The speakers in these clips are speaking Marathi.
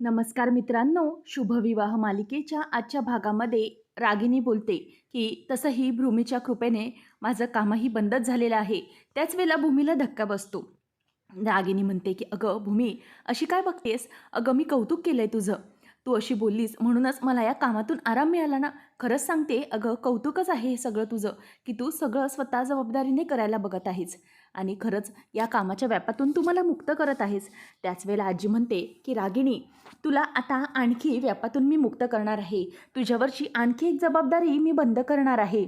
नमस्कार मित्रांनो शुभविवाह मालिकेच्या आजच्या भागामध्ये रागिनी बोलते की तसंही भूमीच्या कृपेने माझं कामही बंदच झालेलं आहे. त्याच वेळेला भूमीला धक्का बसतो. रागिनी म्हणते की अगं भूमी अशी काय बघतेस? अगं मी कौतुक केलं आहे तुझं. तू अशी बोललीस म्हणूनच मला या कामातून आराम मिळाला ना. खरंच सांगते अगं कौतुकच आहे हे सगळं तुझं की तू सगळं स्वतः जबाबदारीने करायला बघत आहेस. आणि खरंच या कामाच्या व्यापातून तू मला मुक्त करत आहेस. त्याच वेळेला आजी म्हणते की रागिणी तुला आता आणखी व्यापातून मी मुक्त करणार आहे. तुझ्यावरची आणखी एक जबाबदारी मी बंद करणार आहे.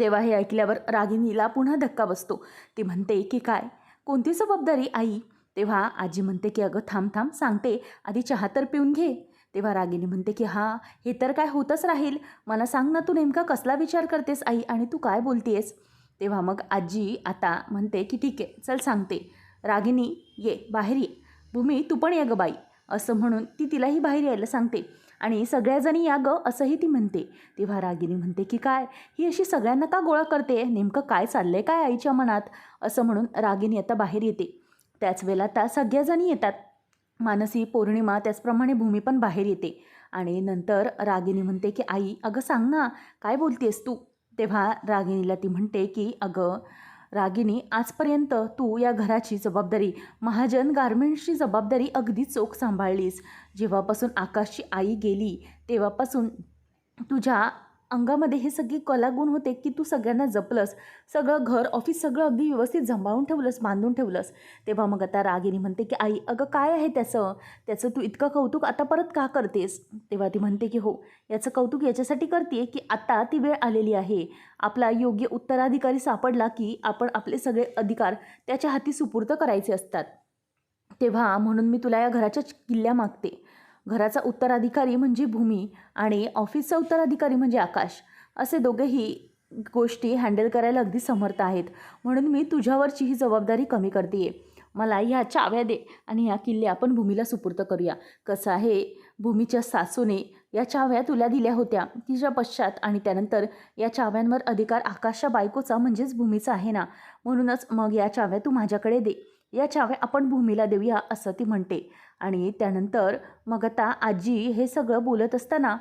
तेव्हा हे ऐकल्यावर रागिणीला पुन्हा धक्का बसतो. ती म्हणते की काय? कोणती जबाबदारी आई? तेव्हा आजी म्हणते की अगं थांब थांब सांगते. आधी चहा तर पिऊन घे. तेव्हा रागिनी म्हणते की हां हे तर काय होतच राहील. मला सांग ना तू नेमका कसला विचार करतेस आई? आणि तू काय बोलतेस? तेव्हा मग आजी आता म्हणते की ठीक आहे चल सांगते. रागिनी ये बाहेर ये. भूमी तू पण ये ग बाई. असं म्हणून ती तिलाही बाहेर यायला सांगते. आणि सगळ्याजणी या ग असंही ती म्हणते. तेव्हा रागिनी म्हणते की काय? ही अशी सगळ्यांना का गोळा करते? नेमकं काय चाललं आहे काय आईच्या मनात? असं म्हणून रागिनी आता बाहेर येते. त्याच वेळेला आता सगळ्याजणी येतात. मानसी पौर्णिमा त्याचप्रमाणे भूमी पण बाहेर येते. आणि नंतर रागिनी म्हणते की आई अगं सांग ना काय बोलतेस तू? तेव्हा रागिनीला ती म्हणते की अगं रागिनी आजपर्यंत तू या घराची जबाबदारी महाजन गारमेंट्सची जबाबदारी अगदी चोख सांभाळलीस. जेव्हापासून आकाशची आई गेली तेव्हापासून तुझ्या अंगामध्ये हे सगळे कलागुण होते की तू सगळ्यांना जपलंस. सगळं घर ऑफिस सगळं अगदी व्यवस्थित जमावून ठेवलंस बांधून ठेवलंस. तेव्हा मग आता रागिनी म्हणते की आई अगं काय आहे त्याचं? त्याचं तू इतकं कौतुक आता परत का करतेस? तेव्हा ती म्हणते की हो याचं कौतुक याच्यासाठी करते की आता ती वेळ आलेली आहे. आपला योग्य उत्तराधिकारी सापडला की आपण आपले सगळे अधिकार त्याच्या हाती सुपूर्त करायचे असतात. तेव्हा म्हणून मी तुला या घराच्या किल्ल्या मागते. घराचा उत्तराधिकारी म्हणजे भूमी आणि ऑफिसचा उत्तराधिकारी म्हणजे आकाश. असे दोघेही गोष्टी हँडल करायला अगदी समर्थ आहेत. म्हणून मी तुझ्यावरची ही जबाबदारी कमी करते मला ह्या चाव्या दे आणि या किल्ले आपण भूमीला सुपूर्त करूया. कसं आहे? भूमीच्या सासूने या चाव्या तुला दिल्या होत्या. तिच्या पश्चात आणि त्यानंतर या चाव्यांवर अधिकार आकाशच्या बायकोचा म्हणजेच भूमीचा आहे ना? म्हणूनच मग या चाव्या तू माझ्याकडे दे. या चाव्या आपण भूमीला देऊया असं ती म्हणते. आणि त्यानंतर मग आता आजी हे सगळं बोलत असताना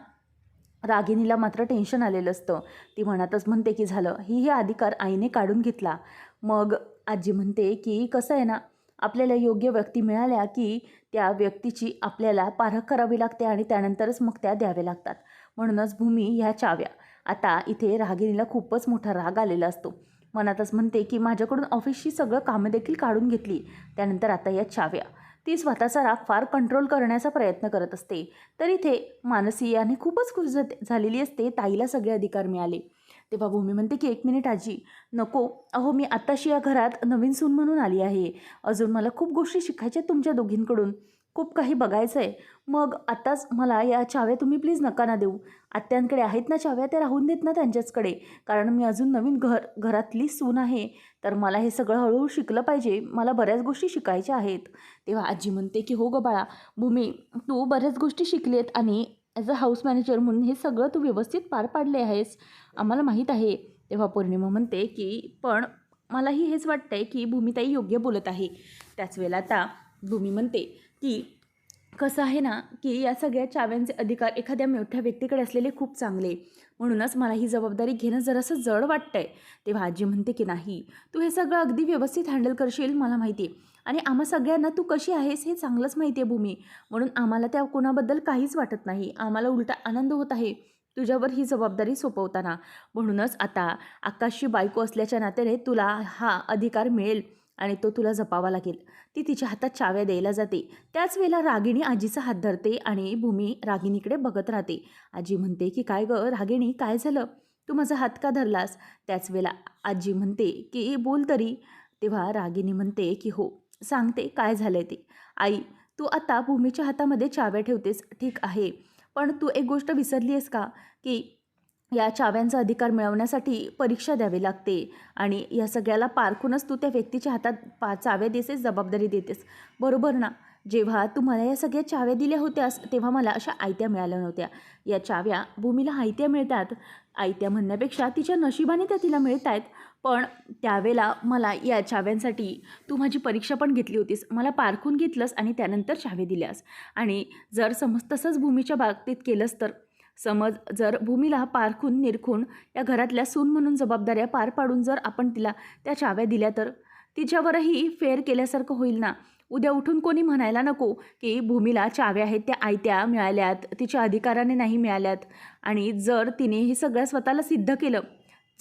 रागिनीला मात्र टेन्शन आलेलं असतं. ती म्हणतच म्हणते की झालं ही हे अधिकार आईने काढून घेतला. मग आजी म्हणते की कसं आहे ना आपल्याला योग्य व्यक्ती मिळाल्या की त्या व्यक्तीची आपल्याला पारख करावी लागते आणि त्यानंतरच मग त्या द्याव्या लागतात. म्हणूनच भूमी ह्या चाव्या आता इथे रागिनीला खूपच मोठा राग आलेला असतो. मनातच म्हणते की माझ्याकडून ऑफिसची सगळं कामं देखील काढून घेतली. त्यानंतर आता या चाव्या. ती स्वतःचा राग फार कंट्रोल करण्याचा प्रयत्न करत असते. तर इथे मानसी याने खूपच खुश झालेली असते. ताईला सगळे अधिकार मिळाले. तेव्हा भूमी म्हणते की एक मिनिट आजी. नको. अहो मी आत्ताशी या घरात नवीन सून म्हणून आली आहे. अजून मला खूप गोष्टी शिकायच्या आहेत तुमच्या दोघींकडून. खूप काही बघायचं आहे मग आत्ताच मला या चाव्या तुम्ही प्लीज नका ना देऊ. आत्यांकडे आहेत ना चाव्या त्या राहून देत ना त्यांच्याचकडे. कारण मी अजून नवीन घर घरातली सून आहे. तर मला हे सगळं हळूहळू शिकलं पाहिजे. मला बऱ्याच गोष्टी शिकायच्या आहेत. तेव्हा आजी म्हणते की हो ग बाळा भूमी तू बऱ्याच गोष्टी शिकली आहेत आणि ॲज अ हाऊस मॅनेजर म्हणून हे सगळं तू व्यवस्थित पार पाडले आहेस. आम्हाला माहीत आहे. तेव्हा पौर्णिमा म्हणते की पण मलाही हेच वाटतं आहे की भूमिताई योग्य बोलत आहे. त्याच वेळेला आता भूमी म्हणते की कसं आहे ना की या सगळ्या चाव्यांचे अधिकार एखाद्या मोठ्या व्यक्तीकडे असलेले खूप चांगले. म्हणूनच मला ही जबाबदारी घेणं जरासं जड वाटतं आहे तेव्हा आजी म्हणते की नाही तू हे सगळं अगदी व्यवस्थित हँडल करशील मला माहिती आहे आणि आम्हा सगळ्यांना तू कशी आहेस हे चांगलंच माहिती आहे भूमी. म्हणून आम्हाला त्या कोणाबद्दल काहीच वाटत नाही. आम्हाला उलटा आनंद होत आहे तुझ्यावर ही जबाबदारी सोपवताना. म्हणूनच आता आकाशची बायको असल्याच्या नात्याने तुला हा अधिकार मिळेल. आणि तो तुला जपावा लागेल. ती तिच्या हातात चाव्या द्यायला जाते. त्याच वेळेला रागिणी आजीचा हात धरते आणि भूमी रागिणीकडे बघत राहते. आजी म्हणते की काय गं रागिणी काय झालं? तू माझा हात का धरलास? त्याच वेळेला आजी म्हणते की बोल तरी. तेव्हा रागिणी म्हणते की हो सांगते काय झालं ते. आई तू आता भूमीच्या हातामध्ये चाव्या ठेवतेस ठीक आहे. पण तू एक गोष्ट विसरली आहेस का? की या चाव्यांचा अधिकार मिळवण्यासाठी परीक्षा द्यावी लागते. आणि या सगळ्याला पारखूनच तू त्या व्यक्तीच्या हातात पा चाव्या देतेस जबाबदारी देतेस. बरोबर ना? जेव्हा तू मला या सगळ्या चाव्या दिल्या होत्यास तेव्हा मला अशा आयत्या मिळाल्या नव्हत्या. या चाव्या भूमीला आयत्या मिळतात. आयत्या म्हणण्यापेक्षा तिच्या नशिबाने त्या तिला मिळत आहेत पण त्यावेळेला मला या चाव्यांसाठी तू माझी परीक्षा पण घेतली होतीस. मला पारखून घेतलंस आणि त्यानंतर चावे दिल्यास. आणि जर समज तसंच भूमीच्या बाबतीत केलंस तर समज जर भूमीला पारखून निरखून या घरातल्या सून म्हणून जबाबदाऱ्या पार पाडून जर आपण तिला त्या चाव्या दिल्या तर तिच्यावरही फेर केल्यासारखं होईल ना? उद्या उठून कोणी म्हणायला नको की भूमीला चाव्या आहेत त्या आयत्या मिळाल्यात तिच्या अधिकाराने नाही मिळाल्यात. आणि जर तिने हे सगळं स्वतःला सिद्ध केलं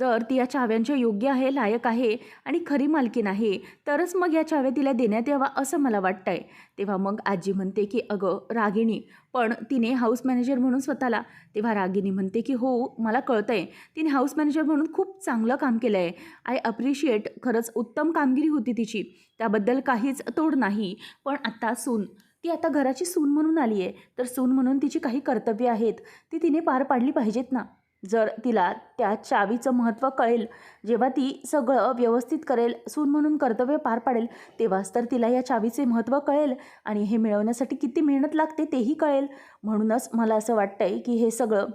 जर ती या चाव्यांच्या योग्य आहे लायक आहे आणि खरी मालकीन आहे तरच मग या चाव्या तिला देण्यात यावा असं मला वाटतंय. तेव्हा मग आजी म्हणते की अगं रागिणी पण तिने हाऊस मॅनेजर म्हणून स्वतःला तेव्हा रागिणी म्हणते की हो मला कळतंय. तिने हाऊस मॅनेजर म्हणून खूप चांगलं काम केलं आहे आय अप्रिशिएट खरंच उत्तम कामगिरी होती तिची. त्याबद्दल काहीच तोड नाही. पण आत्ता सून. ती आता घराची सून म्हणून आली आहे तर सून म्हणून तिची काही कर्तव्य आहेत. ती तिने पार पाडली पाहिजेत ना? जर तिला त्या चावीचं महत्त्व कळेल जेव्हा ती सगळं व्यवस्थित करेल सून म्हणून कर्तव्य पार पाडेल तेव्हाच तर तिला या चावीचे महत्त्व कळेल आणि हे मिळवण्यासाठी किती मेहनत लागते तेही कळेल. म्हणूनच मला असं वाटतंय की हे सगळं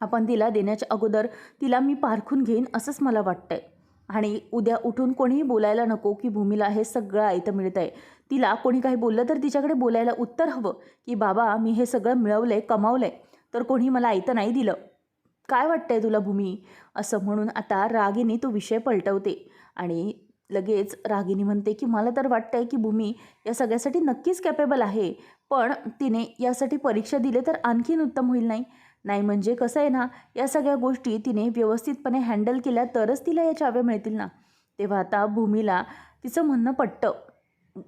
आपण तिला देण्याच्या अगोदर तिला मी पारखून घेईन असंच मला वाटतंय. आणि उद्या उठून कोणीही बोलायला नको की भूमीला हे सगळं आयतं मिळतं आहे तिला कोणी काही बोललं तर तिच्याकडे बोलायला उत्तर हवं की बाबा मी हे सगळं मिळवलं आहे कमावलं आहे तर कोणी मला आयतं नाही दिलं. काय वाटतंय तुला भूमी? असं म्हणून आता रागिनी तो विषय पलटवते. आणि लगेच रागिनी म्हणते की मला तर वाटतंय की भूमी या सगळ्यासाठी नक्कीच कॅपेबल आहे. पण तिने यासाठी परीक्षा दिली तर आणखीन उत्तम होईल नाही. नाही म्हणजे कसं आहे ना या सगळ्या गोष्टी तिने व्यवस्थितपणे हँडल केल्या तरच तिला या चाव्या मिळतील ना. तेव्हा आता भूमीला तिचं म्हणणं पटतं.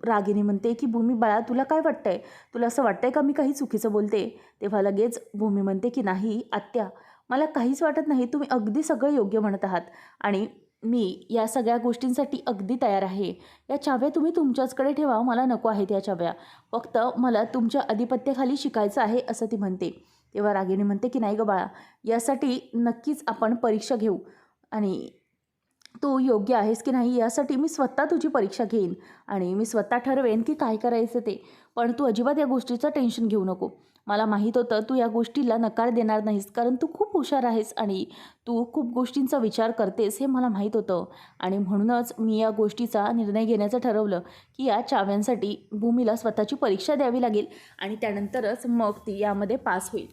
रागिनी म्हणते की भूमी बाळा तुला काय वाटतंय? तुला असं वाटतंय का मी काही चुकीचं बोलते? तेव्हा लगेच भूमी म्हणते की नाही आत्या मला काहीच वाटत नाही तुम्ही अगदी सगळं योग्य म्हणत आहात. आणि मी या सगळ्या गोष्टींसाठी अगदी तयार आहे. या चाव्या तुम्ही तुमच्याचकडे ठेवा मला नको आहेत या चाव्या. फक्त मला तुमच्या अधिपत्याखाली शिकायचं आहे असं ती म्हणते. तेव्हा रागिणी म्हणते की नाही गं बाळा यासाठी नक्कीच आपण परीक्षा घेऊ. आणि तू योग्य आहेस की नाही यासाठी मी स्वतः तुझी परीक्षा घेईन. आणि मी स्वतः ठरवेन की काय करायचं ते. पण तू अजिबात या गोष्टीचं टेन्शन घेऊ नको. मला माहीत होतं तू या गोष्टीला नकार देणार नाहीस कारण तू खूप हुशार आहेस आणि तू खूप गोष्टींचा विचार करतेस हे मला माहीत होतं. आणि म्हणूनच मी या गोष्टीचा निर्णय घेण्याचं ठरवलं की या चाव्यांसाठी भूमीला स्वतःची परीक्षा द्यावी लागेल आणि त्यानंतरच मग ती यामध्ये पास होईल.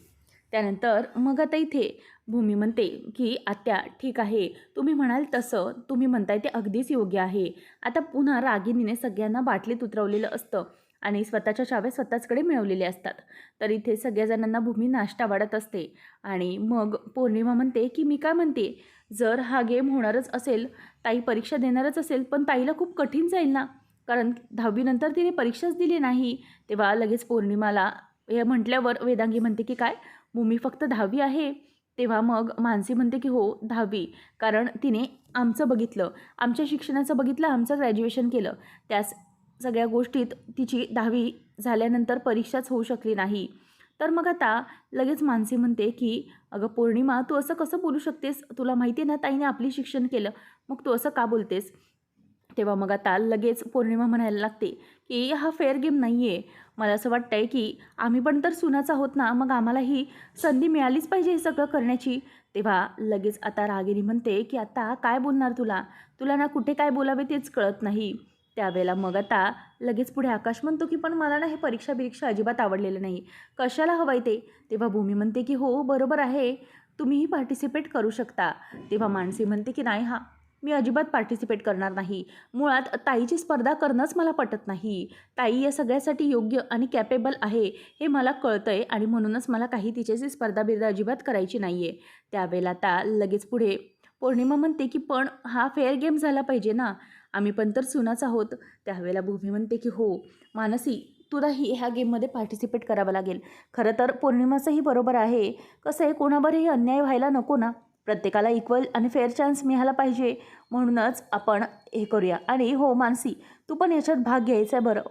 त्यानंतर मग आता इथे भूमी म्हणते की आत्या ठीक आहे. तुम्ही म्हणाल तसं. तुम्ही म्हणताय ते अगदीच योग्य आहे. आता पुन्हा रागिनीने सगळ्यांना बाटलीत उतरवलेलं असतं. आणि स्वतःच्या चाव्या स्वतःचकडे मिळवलेल्या असतात. तर इथे सगळ्या जणांना भूमी नाश्ता वाढत असते. आणि मग पौर्णिमा म्हणते की मी काय म्हणते? जर हा गेम होणारच असेल ताई परीक्षा देणारच असेल पण ताईला खूप कठीण जाईल ना? कारण दहावीनंतर तिने परीक्षाच दिली नाही. तेव्हा लगेच पौर्णिमाला हे म्हटल्यावर वेदांगी म्हणते की काय? भूमी फक्त दहावी आहे? तेव्हा मग मानसी म्हणते की हो दहावी. कारण तिने आमचं बघितलं. आमच्या शिक्षणाचं बघितलं आमचं ग्रॅज्युएशन केलं. त्यास सगळ्या गोष्टीत तिची दहावी झाल्यानंतर परीक्षाच होऊ शकली नाही. तर मग आता लगेच मानसी म्हणते की अगं पौर्णिमा तू असं कसं बोलू शकतेस? तुला माहिती आहे ना ताईने आपली शिक्षण केलं. मग तू असं का बोलतेस? तेव्हा मग आता लगेच पौर्णिमा म्हणायला लागते की हा फेअर गेम नाही आहे मला असं वाटतं आहे की आम्ही पण तर सुनाच आहोत ना. मग आम्हाला ही संधी मिळालीच पाहिजे हे सगळं करण्याची. तेव्हा लगेच आता रागिनी म्हणते की आता काय बोलणार तुला? तुला ना कुठे काय बोलावे तेच कळत नाही. त्यावेळेला मग आता लगेच पुढे आकाश म्हणतो की पण मला ना हे परीक्षा बिरीक्षा अजिबात आवडलेलं नाही. कशाला हवं आहे ते? तेव्हा भूमी म्हणते की हो बरोबर आहे. तुम्हीही पार्टिसिपेट करू शकता. तेव्हा मानसी म्हणते की नाही हा मी अजिबात पार्टिसिपेट करणार नाही. मुळात ताईची स्पर्धा करणंच मला पटत नाही. ताई या सगळ्यासाठी योग्य आणि कॅपेबल आहे हे मला कळतं आहे आणि म्हणूनच मला काही तिच्याशी स्पर्धा बिर्धा अजिबात करायची नाही आहे त्यावेळेला आता लगेच पुढे पौर्णिमा म्हणते की पण हा फेअर गेम झाला पाहिजे ना. आम्ही पण तर सुनाच आहोत. त्यावेळेला भूमी म्हणते की हो मानसी तुलाही ह्या गेममध्ये पार्टिसिपेट करावं लागेल. खरं तर पौर्णिमाचंही बरोबर आहे. कसं आहे कोणावरही अन्याय व्हायला नको ना. प्रत्येकाला इक्वल आणि फेअर चान्स मिळाला पाहिजे. म्हणूनच आपण हे करूया. आणि हो मानसी तू पण याच्यात भाग घ्यायचा आहे बरं.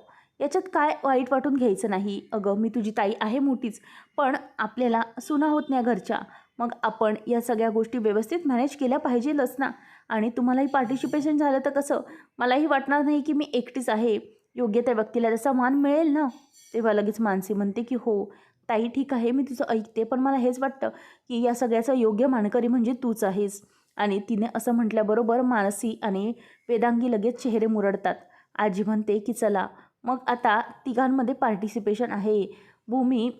याच्यात काय वाईट वाटून घ्यायचं नाही. अगं मी तुझी ताई आहे मोठीच पण आपल्याला सुना होत नाही घरच्या. मग आपण या सगळ्या गोष्टी व्यवस्थित मॅनेज केल्या पाहिजेलच ना. आणि तुम्हालाही पार्टिसिपेशन झालं तर कसं? मलाही वाटणार नाही की मी एकटीच आहे. योग्य त्या व्यक्तीला त्याचा मान मिळेल ना तेव्हा लगेच मानसी म्हणते की हो ताई ठीक आहे मी तुझं ऐकते पण मला हेच वाटतं की या सगळ्याचं योग्य मानकरी म्हणजे तूच आहेस. आणि तिने असं म्हटल्याबरोबर मानसी आणि वेदांगी लगेच चेहरे मुरडतात. आजी म्हणते की चला मग आता तिघांमध्ये पार्टिसिपेशन आहे. भूमी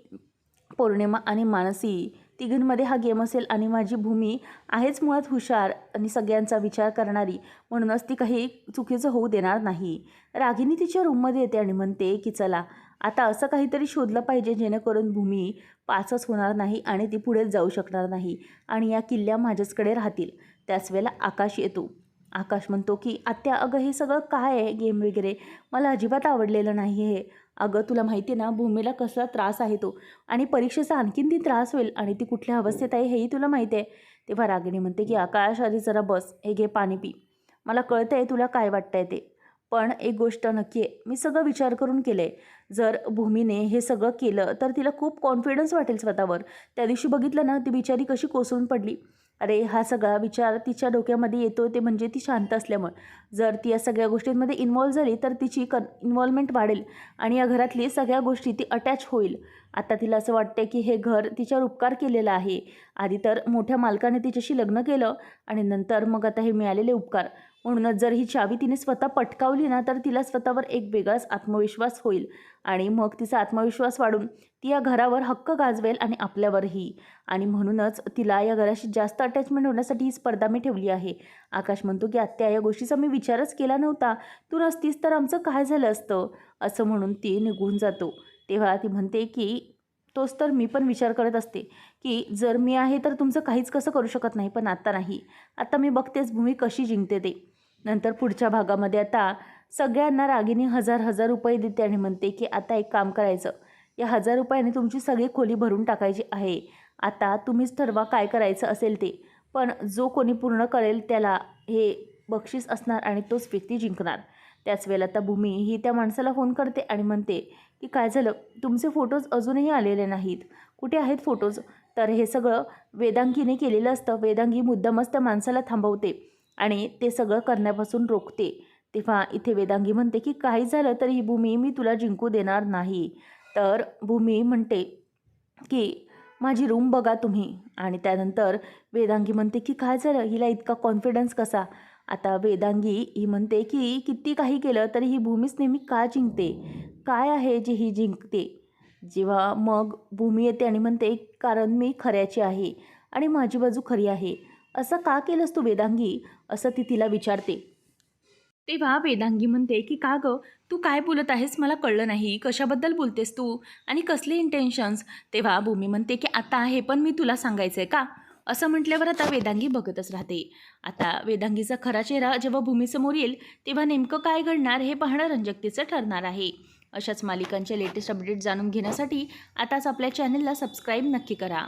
पौर्णिमा आणि मानसी. तिघींमध्ये हा गेम असेल आणि माझी भूमी आहेच मुळात हुशार आणि सगळ्यांचा विचार करणारी. म्हणूनच ती काही चुकीचं होऊ देणार नाही. रागिनी तिच्या रूममध्ये येते आणि म्हणते की चला आता असं काहीतरी शोधलं पाहिजे जेणेकरून भूमी पासच होणार नाही आणि ती पुढे जाऊ शकणार नाही आणि या किल्ल्या माझ्याचकडे राहतील. त्याच वेळेला आकाश येतो. आकाश म्हणतो की आत्या अगं हे सगळं काय आहे? गेम वगैरे? मला अजिबात आवडलेलं नाही हे अगं तुला माहिती आहे ना भूमीला कसा त्रास आहे तो. आणि परीक्षेचा आणखीन ती त्रास होईल आणि ती कुठल्या अवस्थेत आहे हेही तुला माहिती आहे. तेव्हा रागिणी म्हणते की आकाश आधी जरा बस हे घे पाणी पी. मला कळतं आहे तुला काय वाटतं आहे ते. पण एक गोष्ट नक्की आहे मी सगळं विचार करून केलं आहे जर भूमीने हे सगळं केलं तर तिला खूप कॉन्फिडन्स वाटेल स्वतःवर. त्या दिवशी बघितलं ना ती बिचारी कशी कोसळून पडली. अरे हा सगळा विचार तिच्या डोक्यामध्ये येतो ते म्हणजे ती शांत असल्यामुळे. जर ती या सगळ्या गोष्टींमध्ये इन्वॉल्व झाली तर तिची कन इन्व्हॉल्वमेंट वाढेल आणि या घरातली सगळ्या गोष्टी ती अटॅच होईल. आता तिला असं वाटतं की हे घर तिच्यावर उपकार केलेलं आहे. आधी तर मोठ्या मालकाने तिच्याशी लग्न केलं आणि नंतर मग आता हे मिळालेले उपकार. म्हणूनच जर ही चावी तिने स्वतः पटकावली ना तर तिला स्वतःवर एक वेगळाच आत्मविश्वास होईल. आणि मग तिचा आत्मविश्वास वाढून ती या घरावर हक्क गाजवेल आणि आपल्यावरही. आणि म्हणूनच तिला या घराशी जास्त अटॅचमेंट होण्यासाठी ही स्पर्धा मी ठेवली आहे. आकाश म्हणतो की आत्या या गोष्टीचा मी विचारच केला नव्हता. तू नसतीस तर आमचं काय झालं असतं? असं म्हणून ती निघून जातो. तेव्हा ती म्हणते की तोच तर मी पण विचार करत असते की जर मी आहे तर तुमचं काहीच कसं करू शकत नाही पण आत्ता नाही. आता मी बघतेच भूमी कशी जिंकते ते. नंतर पुढच्या भागामध्ये आता सगळ्यांना रागिनी हजार हजार रुपये देते आणि म्हणते की आता एक काम करायचं. या हजार रुपयाने तुमची सगळी खोली भरून टाकायची आहे. आता तुम्हीच ठरवा काय करायचं असेल ते. पण जो कोणी पूर्ण करेल त्याला हे बक्षीस असणार आणि तोच व्यक्ती जिंकणार. त्याच वेळेला आता भूमी ही त्या माणसाला फोन करते आणि म्हणते की काय झालं? तुमचे फोटोज अजूनही आलेले नाहीत. कुठे आहेत फोटोज? तर हे सगळं वेदांगीने केलेलं असतं. वेदांगी मुद्दामच त्या माणसाला थांबवते. आणि ते सगळं करण्यापासून रोखते. तेव्हा इथे वेदांगी म्हणते की काही झालं तर ही भूमी मी तुला जिंकू देणार नाही. तर भूमी म्हणते की माझी रूम बघा तुम्ही. आणि त्यानंतर वेदांगी म्हणते की काय झालं? हिला इतका कॉन्फिडन्स कसा? आता वेदांगी ही म्हणते की किती काही केलं तरी ही भूमीच नेहमी का जिंकते? काय आहे जे ही जिंकते? जेव्हा मग भूमी येते आणि म्हणते कारण मी खऱ्याची आहे आणि माझी बाजू खरी आहे. असं का केलंस तू वेदांगी? असं ती तिला विचारते. तेव्हा वेदांगी म्हणते की का गं? तू काय बोलत आहेस? मला कळलं नाही. कशाबद्दल बोलतेस तू? आणि कसले इंटेन्शन्स तेव्हा भूमी म्हणते की आता हे पण मी तुला सांगायचं आहे का? असं म्हटल्यावर आता वेदांगी बघतच राहते. आता वेदांगीचा खरा चेहरा जेव्हा भूमीसमोर येईल तेव्हा नेमकं काय घडणार हे पाहणं रंजकतेचं ठरणार आहे. अशाच मालिकांचे लेटेस्ट अपडेट जाणून घेण्यासाठी आताच आपल्या चॅनलला सबस्क्राईब नक्की करा.